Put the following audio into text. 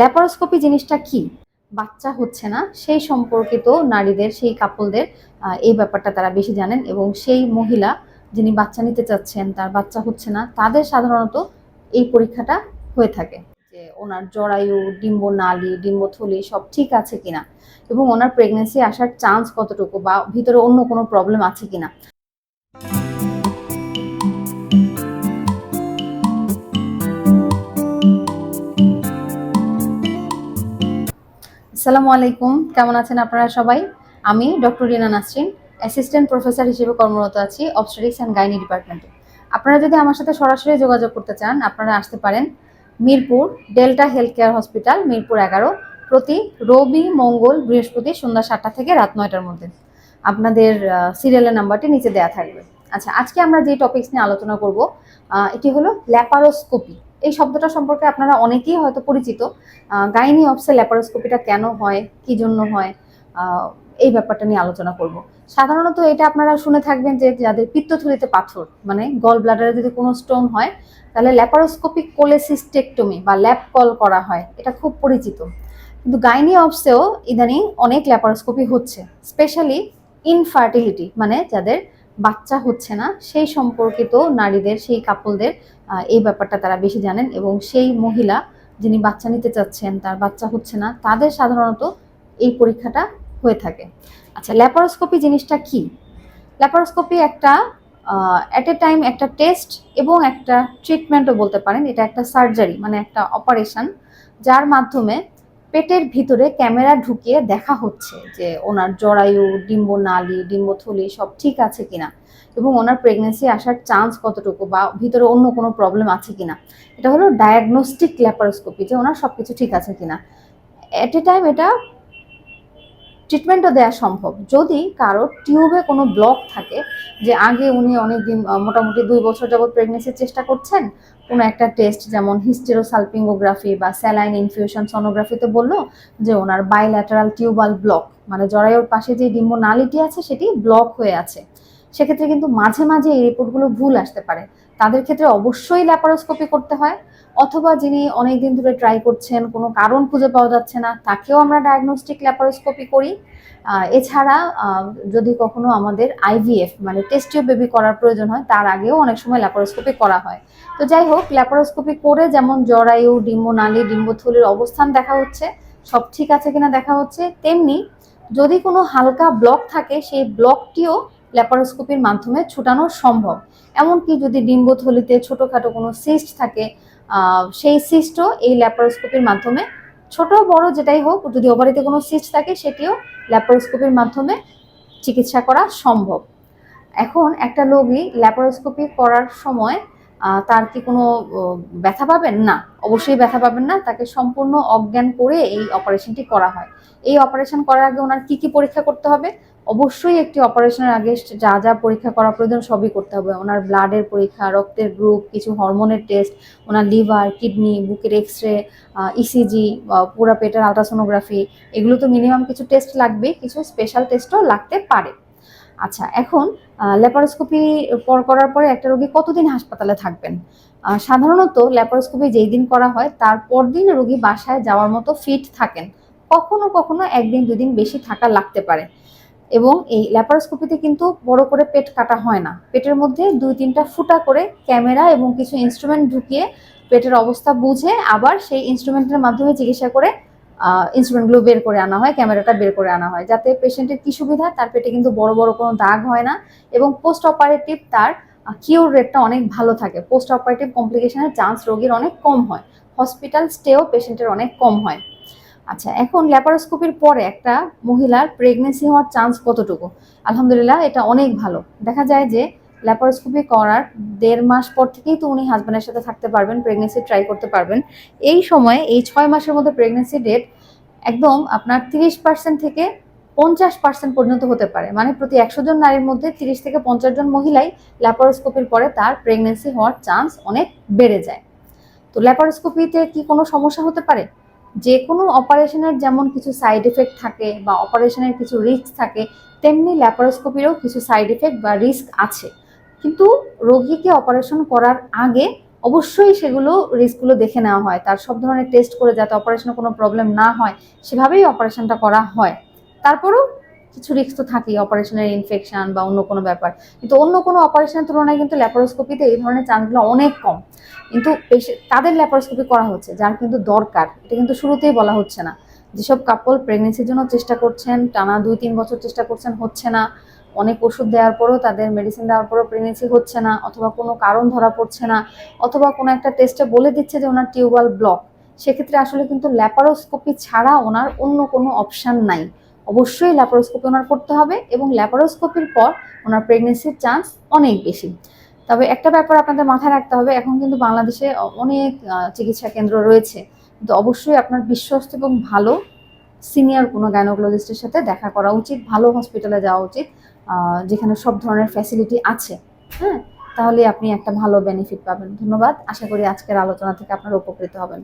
Laparoscopy জিনিসটা কি? বাচ্চা হচ্ছে না, সেই সম্পর্কিত নারীদের, সেই কাপলদের এই ব্যাপারটা তারা বেশি জানেন এবং সেই মহিলা যিনি বাচ্চা নিতে চাচ্ছেন, তার বাচ্চা হচ্ছে না, তাদের সাধারণত এই পরীক্ষাটা হয়ে থাকে যে ওনার জরায়ু ডিম্ব নালী ডিম্বথলি সব ঠিক আছে কিনা এবং ওনার প্রেগনেন্সি আসার চান্স কতটুকু বা ভিতরে অন্য কোনো প্রবলেম আছে কিনা। আসসালামু আলাইকুম। কেমন আছেন আপনারা সবাই? আমি doctor Rina Nasrin assistant professor হিসেবে কর্মরত আছি অবস্ট্রিক্স অ্যান্ড গাইনি ডিপার্টমেন্টে আপনারা যদি আমার সাথে সরাসরি যোগাযোগ করতে চান, আপনারা আসতে পারেন Mirpur Delta Health Care Hospital, Mirpur এগারো, প্রতি রবি, মঙ্গল, বৃহস্পতি সন্ধ্যা সাতটা থেকে রাত নয়টার মধ্যে। আপনাদের সিরিয়ালের নাম্বারটি নিচে দেওয়া থাকবে। আচ্ছা আজকে আমরা যে টপিকস নিয়ে আলোচনা করব এটি হলো ল্যাপারোস্কোপি। এই শব্দটা সম্পর্কে আপনারা অনেকেই হয়তো পরিচিত। গাইনি অফসে ল্যাপারোস্কোপিটা কেন হয়? কি জন্য হয়? এই ব্যাপারটা নিয়ে আলোচনা করব। সাধারণত এটা আপনারা শুনে থাকবেন যে যাদের পিত্তথলিতে পাথর মানে গল ব্লাডারে যদি কোনো স্টোন হয়, তাহলে ল্যাপারোস্কোপিক কোলেসিস্টেকটমি বা ল্যাপ কল করা হয়। এটা খুব পরিচিত। কিন্তু গাইনি অফসেও ইদানিং অনেক ল্যাপারোস্কোপি হচ্ছে স্পেশালি ইনফার্টিলিটি মানে যাদের বাচ্চা হচ্ছে না, সেই সম্পর্কিত নারীদের, সেই কাপলদের এই ব্যাপারটা তারা বেশি জানেন এবং সেই মহিলা যিনি বাচ্চা নিতে চাচ্ছেন, তার বাচ্চা হচ্ছে না, তাদের সাধারণত এই পরীক্ষাটা হয়ে থাকে। আচ্ছা ল্যাপারোস্কোপি জিনিসটা কি? ল্যাপারোস্কোপি একটা অ্যাট এ টাইম একটা টেস্ট এবং একটা ট্রিটমেন্টও বলতে পারেন, এটা একটা সার্জারি মানে একটা অপারেশন যার মাধ্যমে পেটের ভিতরে ক্যামেরা ঢুকিয়ে দেখা হচ্ছে যে ওনার জরায়ু, ডিম্ব নালী ডিম্বথলি সব ঠিক আছে কিনা এবং ওনার প্রেগনেন্সি আসার চান্স কতটুকু বা ভিতরে অন্য কোনো প্রবলেম আছে কিনা। এটা হলো ডায়াগনস্টিক ল্যাপারোস্কোপি যে ওনার সব কিছু ঠিক আছে কিনা। এট এ টাইম এটা ট্রিটমেন্টও দেওয়া সম্ভব। যদি কারও টিউবে কোনো ব্লক থাকে যে আগে উনি অনেক দিন মোটামুটি দুই বছর যাবত প্রেগনেন্সির চেষ্টা করছেন কোনো একটা টেস্ট যেমন হিস্টেরোসালপিঙ্গোগ্রাফি বা স্যালাইন ইনফিউশন সনোগ্রাফিতে বলল যে ওনার বাইল্যাটারাল টিউবাল ব্লক মানে জরায়ুর পাশে যে ডিম্ব নালিটি আছে সেটি ব্লক হয়ে আছে। সেক্ষেত্রে কিন্তু মাঝে মাঝে এই রিপোর্টগুলো ভুল আসতে পারে। তাদের ক্ষেত্রে অবশ্যই ল্যাপারোস্কোপি করতে হয়। অথবা যিনি অনেক দিন ধরে ট্রাই করছেন, কোনো কারণ খুঁজে পাওয়া যাচ্ছে না, তাকেও আমরা ডায়াগনস্টিক ল্যাপারোস্কোপি করি। এছাড়া যদি কখনো আমাদের আইভিএফ মানে টেস্টিও বেবি করার প্রয়োজন হয়, তার আগেও অনেক সময় ল্যাপারোস্কোপি করা হয়। তো যাই হোক ল্যাপারোস্কোপি করে যেমন জরায়ু, ডিম্ব নালী, ডিম্বথলির অবস্থান দেখা হচ্ছে, সব ঠিক আছে কিনা দেখা হচ্ছে, তেমনি যদি কোনো হালকা ব্লক থাকে, সেই ব্লকটিও ল্যাপারোস্কোপির মাধ্যমে ছুটানো সম্ভব। এমনকি যদি ডিম্বথলিতে ছোটোখাটো কোনো সিস্ট থাকে সেই সিস্টও এই ল্যাপারোস্কোপির মাধ্যমে, ছোট, বড় যেটাই হোক, যদি ওভারিতে কোনো সিস্ট থাকে, সেটিও ল্যাপারোস্কোপির মাধ্যমে চিকিৎসা করা সম্ভব। এখন একটা রোগী ল্যাপারোস্কোপি করার সময় তার কি কোনো ব্যথা পাবেন? না, অবশ্যই ব্যথা পাবেন না। তাকে সম্পূর্ণ অজ্ঞান করে এই অপারেশনটি করা হয়। এই অপারেশন করার আগে ওনার কি কি পরীক্ষা করতে হবে? অবশ্যই একটি অপারেশনের আগে যা যা পরীক্ষা করা প্রয়োজন সবই করতে হবে। ওনার ব্লাডের পরীক্ষা, রক্তের গ্রুপ কিছু হরমোনের টেস্ট ওনার লিভার কিডনি বুকের এক্স রে ইসিজি পুরো পেটের আলট্রাসোনোগ্রাফি এগুলো তো মিনিমাম কিছু টেস্ট লাগবে কিছু স্পেশাল টেস্টও লাগতে পারে। আচ্ছা এখন ল্যাপারোস্কোপি পর করার পরে একটা রোগী কতদিন হাসপাতালে থাকবেন? সাধারণত ল্যাপারোস্কোপি যেই দিন করা হয়, তার পরদিন রোগী বাসায় যাওয়ার মতো ফিট থাকেন। কখনো কখনো একদিন দুদিন বেশি থাকা লাগতে পারে। এবং এই ল্যাপারোস্কোপিতে কিন্তু বড় করে পেট কাটা হয় না। পেটের মধ্যে দুই তিনটা ফুটা করে ক্যামেরা এবং কিছু ইনস্ট্রুমেন্ট ঢুকিয়ে পেটের অবস্থা বুঝে আবার সেই ইনস্ট্রুমেন্টের মাধ্যমে চিকিৎসা করে ইনস্ট্রুমেন্টগুলো বের করে আনা হয়, ক্যামেরাটা বের করে আনা হয়। যাতে পেশেন্টের কি সুবিধা, তার পেটে কিন্তু বড় বড় কোনো দাগ হয় না এবং পোস্ট অপারেটিভ তার কিউর রেটটা অনেক ভালো থাকে। পোস্ট অপারেটিভ কমপ্লিকেশনের চান্স রোগীর অনেক কম হয়। হসপিটাল স্টেও পেশেন্টের অনেক কম হয়। আচ্ছা এখন ল্যাপারোস্কোপির পরে একটা মহিলার প্রেগনেন্সি হওয়ার চান্স কতটুকু? আলহামদুলিল্লাহ, এটা অনেক ভালো। দেখা যায় যে ল্যাপারোস্কোপি করার দেড় মাস পর থেকেই তো উনি হাজব্যান্ডের সাথে থাকতে পারবেন প্রেগনেন্সি ট্রাই করতে পারবেন। এই সময়ে, এই ছয় মাসের মধ্যে প্রেগনেন্সি ডেট একদম আপনার তিরিশ পার্সেন্ট থেকে পঞ্চাশ পার্সেন্ট পর্যন্ত হতে পারে। মানে প্রতি একশো জন নারীর মধ্যে তিরিশ থেকে পঞ্চাশ জন মহিলাই ল্যাপারোস্কোপির পরে তার প্রেগনেন্সি হওয়ার চান্স অনেক বেড়ে যায়। তো ল্যাপারোস্কোপিতে কি কোনো সমস্যা হতে পারে? যে কোনো অপারেশনের যেমন কিছু সাইড এফেক্ট থাকে বা অপারেশনের কিছু রিস্ক থাকে, তেমনি ল্যাপারোস্কোপিরও কিছু সাইড এফেক্ট বা রিস্ক আছে। কিন্তু রোগীকে অপারেশন করার আগে অবশ্যই সেগুলো রিস্কগুলো দেখে নেওয়া হয়। তার সব ধরনের টেস্ট করে যাতে অপারেশনে কোনো প্রবলেম না হয়, সেভাবেই অপারেশনটা করা হয়। তারপরেও কিছু রিস্ক তো থাকেই অপারেশনের ইনফেকশন বা অন্য কোনো ব্যাপার। কিন্তু অন্য কোনো অপারেশনের তুলনায় কিন্তু ল্যাপারোস্কোপিতে এই ধরনের চান্সগুলো অনেক কম। কিন্তু তাদের ল্যাপারোস্কোপি করা হচ্ছে, যার কিন্তু দরকার। এটা কিন্তু শুরুতেই বলা হচ্ছে না। যেসব কাপল প্রেগনেন্সির জন্য চেষ্টা করছেন, টানা দুই তিন বছর চেষ্টা করছেন, হচ্ছে না। অনেক ওষুধ দেওয়ার পরেও তাদের মেডিসিন দেওয়ার পরেও প্রেগনেন্সি হচ্ছে না, অথবা কোনো কারণ ধরা পড়ছে না, অথবা কোনো একটা টেস্টে বলে দিচ্ছে যে ওনার টিউবাল ব্লক সেক্ষেত্রে আসলে কিন্তু ল্যাপারোস্কোপি ছাড়া ওনার অন্য কোনো অপশান নাই। অবশ্যই ল্যাপারোস্কোপি ওনার করতে হবে এবং ল্যাপারোস্কোপির পর ওনার প্রেগনেন্সির চান্স অনেক বেশি। তবে একটা ব্যাপার আপনাদের মাথায় রাখতে হবে, এখন কিন্তু বাংলাদেশে অনেক চিকিৎসা কেন্দ্র রয়েছে। কিন্তু অবশ্যই আপনার বিশ্বস্ত এবং ভালো সিনিয়র কোনো গাইনোকোলজিস্টের সাথে দেখা করা উচিত, ভালো হসপিটালে যাওয়া উচিত যেখানে সব ধরনের ফ্যাসিলিটি আছে। হ্যাঁ? তাহলে আপনি একটা ভালো বেনিফিট পাবেন। ধন্যবাদ। আশা করি আজকের আলোচনা থেকে আপনারা উপকৃত হবেন।